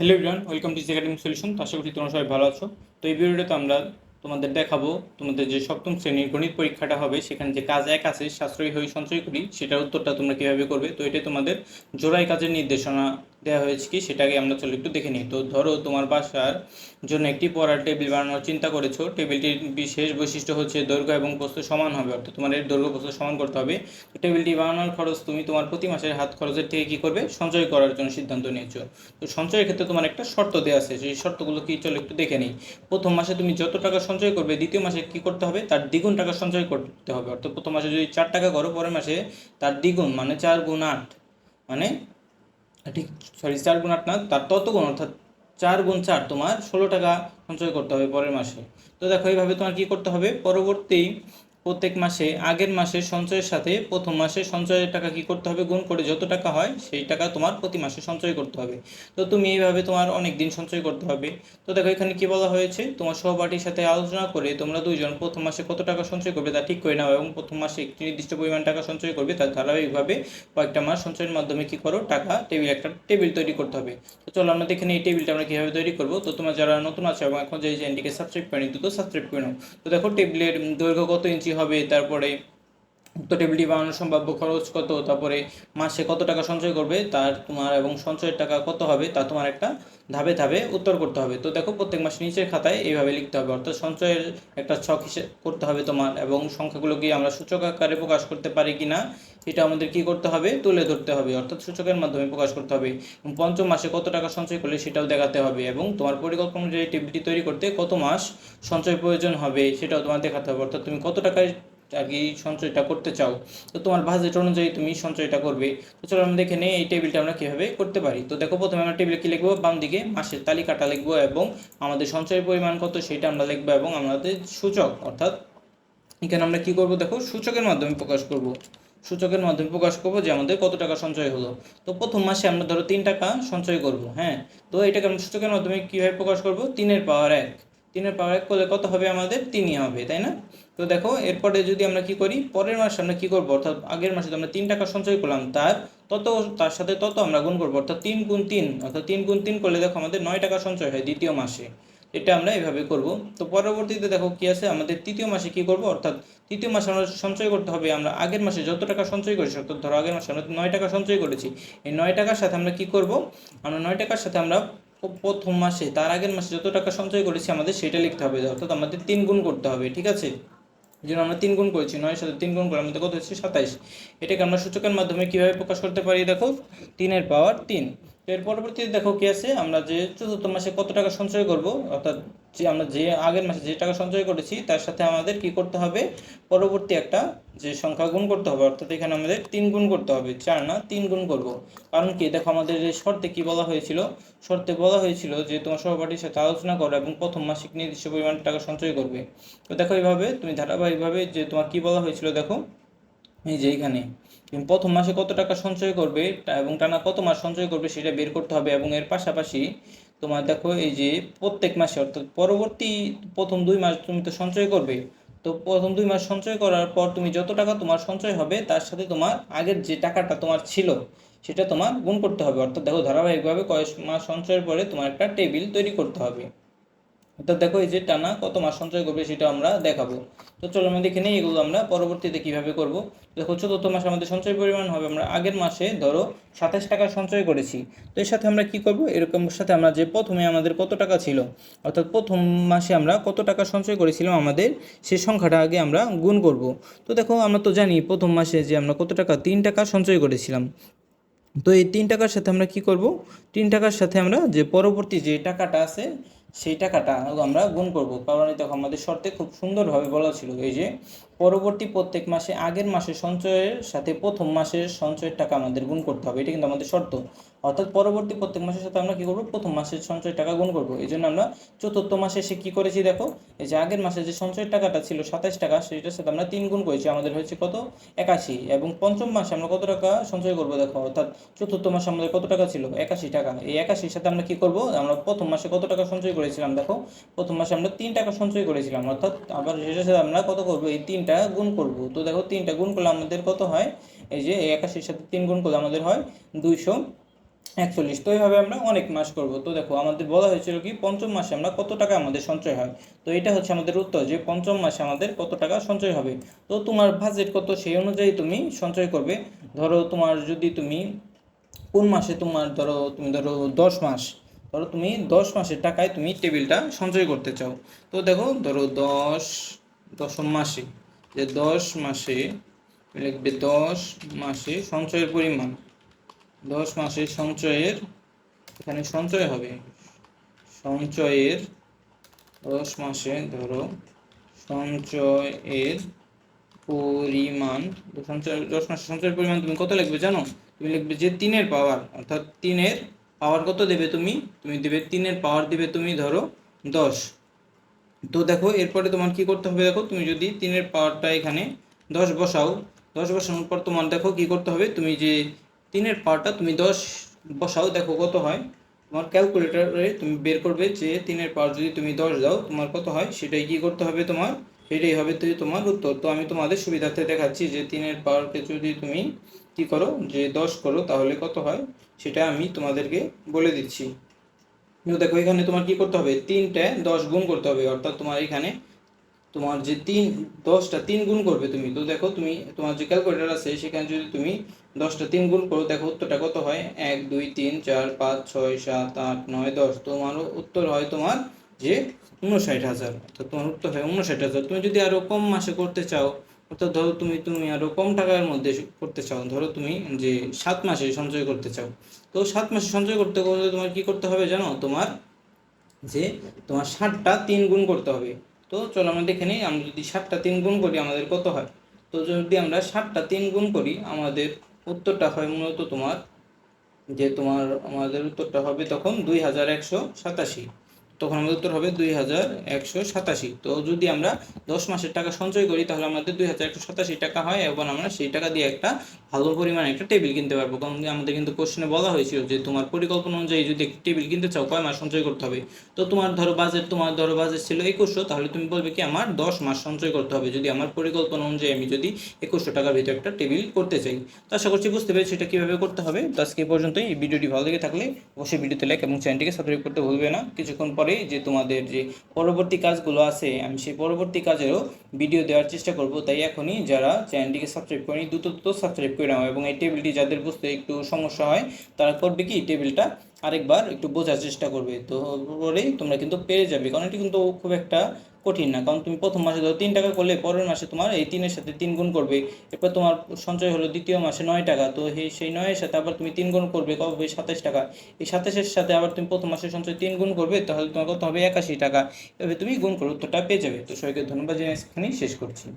Hello everyone welcome to academic solution তো আশা করি তোমরা সবাই ভালো আছো। তো এই ভিডিওটাতে আমরা তোমাদের দেখাবো তোমাদের যে সপ্তম শ্রেণির গণিত পরীক্ষাটা হবে, সেখানে যে কাজ এক আছে, সাশ্রয়ী হয়ে সঞ্চয় করি, সেটার উত্তরটা তোমরা কীভাবে করবে? তো এটাই তোমাদের জোড়াই কাজের নির্দেশনা দেওয়া হয়েছে কি সেটাকে আমরা চলো একটু দেখে নিই। তো ধরো তোমার বাসার জন্য একটি পড়ার টেবিল বানানোর চিন্তা করেছ। টেবিলটির বিশেষ বৈশিষ্ট্য হচ্ছে দৈর্ঘ্য এবং প্রস্থ সমান হবে, অর্থাৎ তোমার এর দৈর্ঘ্য প্রস্থ সমান করতে হবে। তো টেবিলটি বানানোর খরচ তুমি তোমার প্রতি মাসের হাত খরচের থেকে কী করবে? সঞ্চয় করার জন্য সিদ্ধান্ত নিয়েছো। তো সঞ্চয়ের ক্ষেত্রে তোমার একটা শর্ত দেওয়া আছে, সেই শর্তগুলো কি চলো একটু দেখে নিই। প্রথম মাসে তুমি যত টাকা সঞ্চয় করবে, দ্বিতীয় মাসে কি করতে হবে? তার দ্বিগুণ টাকা সঞ্চয় করতে হবে, অর্থাৎ প্রথম মাসে যদি চার টাকা করো, পরের মাসে তার দ্বিগুণ মানে চার গুণ আট মানে ঠিক সরি চার গুণ আট না, তার তত গুণ অর্থাৎ চার গুণ চার তোমার ষোলো টাকা সঞ্চয় করতে হবে পরের মাসে। তো দেখো, এইভাবে তোমার কী করতে হবে? পরবর্তী প্রত্যেক মাসে, আগের মাসের সঞ্চয়ের সাথে প্রথম মাসের সঞ্চয়ের টাকা কি করতে হবে? গুণ করে যত টাকা হয়, সেই টাকা তোমার প্রতি মাসে সঞ্চয় করতে হবে। তো তুমি এইভাবে তোমার অনেক দিন সঞ্চয় করতে হবে। তো দেখো এখানে কি বলা হয়েছে? তোমার সহপাঠীর সাথে আলোচনা করে তোমরা দুইজন প্রথম মাসে কত টাকা সঞ্চয় করবে তা ঠিক করে নাও এবং প্রথম মাসে একটি নির্দিষ্ট পরিমাণ টাকা সঞ্চয় করবে তার ধারাবাহিকভাবে কয়েকটা মাস সঞ্চয়ের মাধ্যমে কি করো? টাকা টেবিল একটা টেবিল তৈরি করতে হবে। তো চলো আমরা দেখে নিই এই টেবিলটা আমরা কীভাবে তৈরি করব। তো তোমার যারা নতুন আছে এবং এখন যে চ্যানেলটিকে সাবস্ক্রাইব করেনি দ্রুত সাবস্ক্রাইব করে নাও। তো দেখো টেবিলের দৈর্ঘ্য কত ইঞ্চি হবে তারপরে উক্ত টেবিলটি বানানোর সম্ভাব্য খরচ কত? তারপরে মাসে কত টাকা সঞ্চয় করবে? তার তোমার এবং সঞ্চয়ের টাকা কত হবে? তা তোমার একটা ধাপে ধাপে উত্তর করতে হবে। তো দেখো, প্রত্যেক মাসে নিচের খাতায় এইভাবে লিখতে হবে। অর্থাৎ সঞ্চয়ের একটা ছক হিসেব করতে হবে তোমার এবং সংখ্যাগুলোকে আমরা সূচক আকারে প্রকাশ করতে পারি কি না এটা আমাদের কি করতে হবে? তুলে ধরতে হবে। অর্থাৎ সূচকের মাধ্যমে প্রকাশ করতে হবে। এবং পঞ্চম মাসে কত টাকা সঞ্চয় করলে সেটাও দেখাতে হবে এবং তোমার পরিকল্পনা অনুযায়ী টেবিলটি তৈরি করতে কত মাস সঞ্চয় প্রয়োজন হবে সেটাও তোমার দেখাতে হবে। অর্থাৎ তুমি কত টাকায় কি সঞ্চয়টা করতে চাও। তো তোমার বাজেট অনুযায়ী তুমি সঞ্চয়টা করবে। তো চলো আমরা দেখে নিই এই টেবিলটা আমরা কীভাবে করতে পারি। তো দেখো প্রথমে আমরা টেবিলে কী লিখব? বাম দিকে মাসের তালিকাটা লিখব এবং আমাদের সঞ্চয়ের পরিমাণ কত সেটা আমরা লিখব এবং আমাদের সূচক, অর্থাৎ এখানে আমরা কি করব দেখো? সূচকের মাধ্যমে প্রকাশ করব। সূচকের মাধ্যমে প্রকাশ করব যে আমাদের কত টাকা সঞ্চয় হলো। তো প্রথম মাসে আমরা ধরো তিন টাকা সঞ্চয় করব হ্যাঁ? তো এটাকে আমরা সূচকের মাধ্যমে কীভাবে প্রকাশ করব? তিনের পাওয়ার এক। তিনের পাওয়ার এক করলে কত হবে আমাদের তিনই হবে, তাই না? তো দেখো, এরপরে যদি আমরা কি করি, পরের মাসে আমরা কি করব? অর্থাৎ আগের মাসে তো আমরা তিন টাকা সঞ্চয় করলাম, তার তত, তার সাথে তত আমরা গুণ করব, অর্থাৎ তিন গুণ তিন, অর্থাৎ তিন গুণ তিন করলে দেখো আমাদের নয় টাকা সঞ্চয় হয় দ্বিতীয় মাসে, এটা আমরা এভাবে করব। তো পরবর্তীতে দেখো কি আছে, আমাদের তৃতীয় মাসে কি করব? অর্থাৎ তৃতীয় মাসে আমরা সঞ্চয় করতে হবে, আমরা আগের মাসে যত টাকা সঞ্চয় করেছি, অর্থাৎ ধরো আগের মাসে আমরা নয় টাকা সঞ্চয় করেছি, এই নয় টাকার সাথে আমরা কি করব? আমরা নয় টাকার সাথে আমরা প্রথম মাসে, তার আগের মাসে যত টাকা সঞ্চয় করেছি আমাদের সেটা লিখতে হবে, অর্থাৎ আমাদের তিন গুণ করতে হবে, ঠিক আছে? যেন আমরা তিন গুণ করেছি নয় সাথে তিন গুণ করে আমাদের কত হচ্ছে? সাতাইশ। এটাকে আমরা সূচকের মাধ্যমে কীভাবে প্রকাশ করতে পারি? দেখো, তিনের পাওয়ার তিন। এর পরবর্তীতে দেখো কী আছে? আমরা যে চতুর্থ মাসে কত টাকা সঞ্চয় করব? অর্থাৎ যে আমরা যে আগের মাসে যে টাকা সঞ্চয় করেছি, তার সাথে আমাদের কি করতে হবে? পরবর্তী একটা যে সংখ্যা গুণ করতে হবে, অর্থাৎ এখানে আমাদের তিন গুণ করতে হবে। চার না, তিন গুণ করব। কারণ কি? দেখো আমাদের যে শর্তে কি বলা হয়েছিল? শর্তে বলা হয়েছিল যে তোমার সহপাঠীর সাথে আলোচনা করো এবং প্রথম মাসিক নির্দিষ্ট পরিমাণ টাকা সঞ্চয় করবে। তো দেখো এইভাবে, তুমি ধারাবাহিকভাবে যে তোমার কি বলা হয়েছিল দেখো? এই যে এখানে প্রথম মাসে কত টাকা সঞ্চয় করবে এবং টানা কত মাস সঞ্চয় করবে সেটা বের করতে হবে এবং এর পাশাপাশি তোমার দেখো এই যে প্রত্যেক মাসে, অর্থাৎ পরবর্তী প্রথম দুই মাস তুমি তো সঞ্চয় করবে। তো প্রথম দুই মাস সঞ্চয় করার পর তুমি যত টাকা তোমার সঞ্চয় হবে, তার সাথে তোমার আগের যে টাকাটা তোমার ছিল, সেটা তোমার গুণ করতে হবে। অর্থাৎ দেখো ধারাবাহিকভাবে কয়েক মাস সঞ্চয়ের পরে তোমার একটা টেবিল তৈরি করতে হবে। অর্থাৎ দেখো এই যে টানা কত মাস সঞ্চয় করবে সেটা আমরা দেখাবো। তো চলো আমরা দেখে নিই এগুলো আমরা পরবর্তীতে কীভাবে করব। দেখো চতুর্থ মাসে আমাদের সঞ্চয় পরিমাণ হবে, আমরা আগের মাসে ধরো সাতাশ টাকা সঞ্চয় করেছি। তো এর সাথে আমরা কি করব? এরকম সাথে আমরা যে প্রথমে আমাদের কত টাকা ছিল, অর্থাৎ প্রথম মাসে আমরা কত টাকা সঞ্চয় করেছিলাম আমাদের, সে সংখ্যাটা আগে আমরা গুণ করব। তো দেখো আমরা তো জানি প্রথম মাসে যে আমরা কত টাকা, তিন টাকা সঞ্চয় করেছিলাম। তো এই তিন টাকার সাথে আমরা কি করব? তিন টাকার সাথে আমরা যে পরবর্তী যে টাকাটা আছে সেই টাকাটা আমরা গুণ করব। কারণ দেখো আমাদের শর্তে খুব সুন্দরভাবে বলা ছিল এই যে, পরবর্তী প্রত্যেক মাসে আগের মাসে সঞ্চয়ের সাথে প্রথম মাসের সঞ্চয়ের টাকা আমাদের গুণ করতে হবে। এটা কিন্তু আমাদের শর্ত। অর্থাৎ পরবর্তী প্রত্যেক মাসের সাথে আমরা কি করব? প্রথম মাসের সঞ্চয়ের টাকা গুণ করব। এই জন্য আমরা চতুর্থ মাসে এসে কি করেছি দেখো? এই যে আগের মাসে যে সঞ্চয়ের টাকাটা ছিল সাতাশ টাকা, সেটার সাথে আমরা তিন গুণ করেছি। আমাদের হয়েছে কত? একাশি। এবং পঞ্চম মাসে আমরা কত টাকা সঞ্চয় করব দেখো? অর্থাৎ চতুর্থ মাসে আমাদের কত টাকা ছিল? একাশি টাকা। এই একাশির সাথে আমরা কি করব? আমরা প্রথম মাসে কত টাকা সঞ্চয় করেছিলাম দেখো? প্রথম মাসে আমরা তিন টাকা সঞ্চয় করেছিলাম। অর্থাৎ আবার সেটার সাথে আমরা কত করব? এই তিনটা গুণ করব। তো দেখো, তিনটা গুণ করলে আমাদের কত হয়? এই যে একাশির সাথে তিন গুণ করলে আমাদের হয় দুইশো একচল্লিশ। তো এইভাবে আমরা অনেক মাস করব। তো দেখো, আমাদের বলা হয়েছিল কি, পঞ্চম মাসে আমরা কত টাকা আমাদের সঞ্চয় হয়? তো এটা হচ্ছে আমাদের উত্তর যে পঞ্চম মাসে আমাদের কত টাকা সঞ্চয় হবে? তো তোমার বাজেট কত সেই অনুযায়ী তুমি সঞ্চয় করবে। ধরো তোমার যদি তুমি কোন মাসে তোমার ধরো, তুমি ধরো দশ মাস, ধরো তুমি দশ মাসের টাকায় তুমি টেবিলটা সঞ্চয় করতে চাও। তো দেখো, ধরো দশ, দশম মাসে, যে দশ মাসে লিখবে দশ মাসে সঞ্চয়ের পরিমাণ। দশ মাসে সঞ্চয়ের, এখানে সঞ্চয় হবে। সঞ্চয়ের দশ মাসে ধরো, সঞ্চয়ের পরিমাণ সঞ্চয়, দশ মাসে সঞ্চয়ের পরিমাণ তুমি কত লিখবে জানো? তুমি লিখবে যে তিনের পাওয়ার অর্থাৎ তিনের পাওয়ার কত দেবে তুমি? তুমি দেবে তিনের পাওয়ার দেবে তুমি ধরো দশ। তো দেখো, এরপরে তোমার কি করতে হবে দেখো, তুমি যদি তিনের পাওয়ারটা এখানে দশ বসাও, দশ বসানোর পর তোমার দেখো কি করতে হবে? তুমি যে তিনের পাওয়ারটা তুমি দশ বসাও, দেখো কত হয়। তোমার ক্যালকুলেটরে তুমি বের করবে যে তিনের পাওয়ার যদি তুমি দশ দাও, তোমার কত হয়? সেটাই কি করতে হবে তোমার? সেটাই হবে তো তোমার উত্তর। তো আমি তোমাদের সুবিধার্থে দেখাচ্ছি যে তিনের পাওয়ারকে যদি তুমি কি করো, যে দশ করো, তাহলে কত হয়? সেটা আমি তোমাদেরকে বলে দিচ্ছি। দেখো এখানে তোমার কি করতে হবে? তিনটে দশ গুণ করতে হবে। অর্থাৎ তোমার এখানে তোমার যে তিন, দশটা তিন গুণ করবে তুমি। তো দেখো তুমি, তোমার যে ক্যালকুলেটার আছে, সেখানে যদি তুমি দশটা তিন গুণ করো, দেখো উত্তরটা কত হয়? এক, দুই, তিন, চার, পাঁচ, ছয়, সাত, আট, নয়, দশ। তোমার উত্তর হয় তোমার যে উনষাট হাজার। অর্থাৎ তোমার উত্তর হয় উনষাট হাজার। তুমি যদি আরও কম মাসে করতে চাও, অর্থাৎ ধরো তুমি তুমি আরও কম টাকার মধ্যে করতে চাও, ধরো তুমি যে সাত মাসে সঞ্চয় করতে চাও। তো সাত মাসে সঞ্চয় করতে করতে তোমার কি করতে হবে জানো? তোমার যে তোমার ষাটটা তিন গুণ করতে হবে। তো চলো আমরা দেখে নিই, আমরা যদি সাতটা তিন গুণ করি আমাদের কত হয়? তো যদি আমরা সাতটা তিন গুণ করি, আমাদের উত্তরটা হয় মূলত তোমার, যে তোমার, আমাদের উত্তরটা হবে তখন দুই হাজার একশো সাতাশি। তখন আমাদের উত্তর হবে দুই হাজার একশো সাতাশি। তো যদি আমরা দশ মাসের টাকা সঞ্চয় করি, তাহলে আমাদের দুই হাজার একশো সাতাশি টাকা হয়, এবং আমরা সেই টাকা দিয়ে একটা ভালো পরিমাণে একটা টেবিল কিনতে পারব। কারণ আমাদের কিন্তু কোশ্চেনে বলা হয়েছিল যে, তোমার পরিকল্পনা অনুযায়ী যদি একটি টেবিল কিনতে চাও, কয় মাস সঞ্চয় করতে হবে? তো তোমার ধরো বাজেট তোমার ধরো বাজেট ছিল একুশশো, তাহলে তুমি বলবে কি, আমার দশ মাস সঞ্চয় করতে হবে। যদি আমার পরিকল্পনা অনুযায়ী আমি যদি একুশশো টাকার ভিতরে একটা টেবিল করতে চাই। তো আশা করছি বুঝতে পেরেছি সেটা কীভাবে করতে হবে। তো আজকে পর্যন্তই। এই ভিডিওটি ভালো লেগে থাকলে অবশ্যই ভিডিওতে লাইক এবং চ্যানেলটিকে সাবস্ক্রাইব করতে ভুলবে না। কিছুক্ষণ পরেই যে তোমাদের যে পরবর্তী কাজগুলো আছে, আমি সেই পরবর্তী কাজেরও ভিডিও দেওয়ার চেষ্টা করব। তাই এখনই যারা চ্যানেলটিকে সাবস্ক্রাইব করেনি, দ্রুত দ্রুত সাবস্ক্রাইব করে নাও এবং এই টেবিলটি যাদের বুঝতে একটু সমস্যা হয়, তারা করবে কি? টেবিলটা আরেকবার একটু বোঝার চেষ্টা করবে। তো পরেই তোমরা কিন্তু পেরে যাবে। কারণ এটি কিন্তু খুব একটা কঠিন না। কারণ তুমি প্রথম মাসে ধরো তিন টাকা করলে পরের মাসে তোমার এই তিনের সাথে তিন গুণ করবে। এরপর তোমার সঞ্চয় হলো দ্বিতীয় মাসে নয় টাকা। তো সেই নয়ের সাথে আবার তুমি তিন গুণ করবে কত হবে? সাতাশ টাকা। এই সাতাশের সাথে আবার তুমি প্রথম মাসে সঞ্চয় তিন গুণ করবে, তাহলে তোমার কত হবে? একাশি টাকা। এভাবে তুমি গুণ করো উত্তরটা পেয়ে যাবে। তো সবাইকে ধন্যবাদ জানিয়ে এখানেই শেষ করছি।